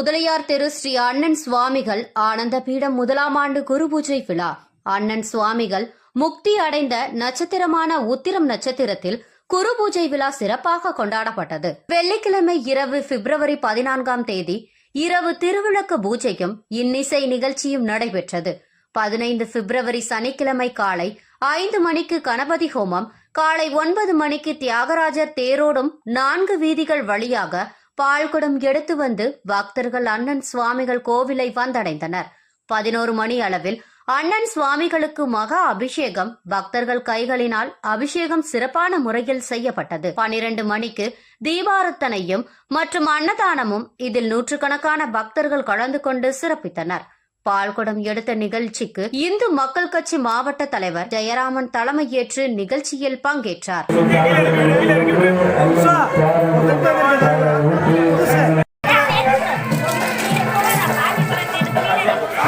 முதலியார் திரு ஸ்ரீ அண்ணன் சுவாமிகள் ஆனந்த பீடம் முதலாம் ஆண்டு குரு பூஜை விழா. அண்ணன் சுவாமிகள் முக்தி அடைந்த நட்சத்திரமான உத்திரம் நட்சத்திரத்தில் குரு பூஜை விழா சிறப்பாக கொண்டாடப்பட்டது. வெள்ளிக்கிழமை இரவு பிப்ரவரி பதினான்காம் தேதி இரவு திருவிளக்கு பூஜையும் இன்னிசை நிகழ்ச்சியும் நடைபெற்றது. பதினைந்து பிப்ரவரி சனிக்கிழமை காலை ஐந்து மணிக்கு கணபதி ஹோமம் காலை ஒன்பது மணிக்கு தியாகராஜர் தேரோடும் நான்கு வீதிகள் வழியாக பால்குடம் எடுத்து வந்து பக்தர்கள் அண்ணன் சுவாமிகள் கோவிலை வந்தடைந்தனர். பதினோரு மணி அளவில் அண்ணன் சுவாமிகளுக்கு மகா அபிஷேகம். பக்தர்கள் கைகளினால் அபிஷேகம் சிறப்பான முறையில் செய்யப்பட்டது. பனிரெண்டு மணிக்கு தீபாரத்தனையும் மற்றும் அன்னதானமும் இதில் நூற்றுக்கணக்கான பக்தர்கள் கலந்து கொண்டு சிறப்பித்தனர். பால்குடம் எடுத்த நிகழ்ச்சிக்கு இந்து மக்கள் கட்சி மாவட்ட தலைவர் ஜெயராமன் தலைமையேற்று நிகழ்ச்சியில் பங்கேற்றார்.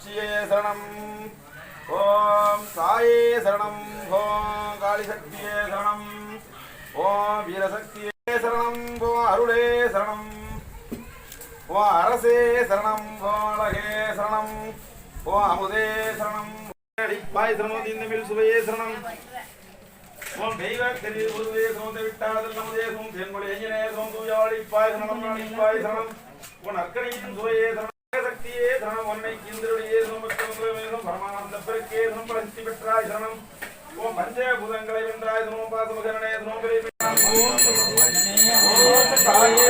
ஓம் சரணம். ஓம் சாயே சரணம். ஓம் காளிசக்தியே சரணம். ஓம் வீரசக்தியே சரணம். ஓம் அருளே சரணம். ஓம் அரசே சரணம். ஓம் சரணம். ஓம் அமுதே சரணம். பாய் சரணம் தீந்தமிழ் சுவையே சரணம். ஓம் தெய்வ தெரிய குருவே சோந்த விட்டாதல் நமதேசம் தென்மொழி ஐயனே ஐயனேசம் தூயாளி பாய் சரணம் பாய் சரணம் உன் அர்க்கணியின் சுவையே சரணம். சக்தியே சரணம். உன்னை கிந்திரொழியே சமஸ்தமேசம் பரமானந்த பெருக்கே சனம் பிரசித்தி பெற்றாய் சரணம். ஓம் பஞ்சபூதங்களை வென்றாய் சமம் பாசமகரணே சமம் பெரிய ஓம் தாயே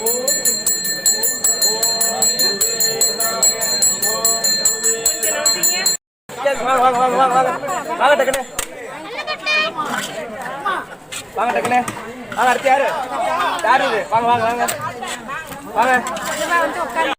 ஓம் வாங்க வாங்க வாங்க வாங்க வாங்க. டக்குனு. வாங்க டக்குனு. வாங்க அடுத்து யாரு? யாரு வாங்க வாங்க வாங்க. வாங்க.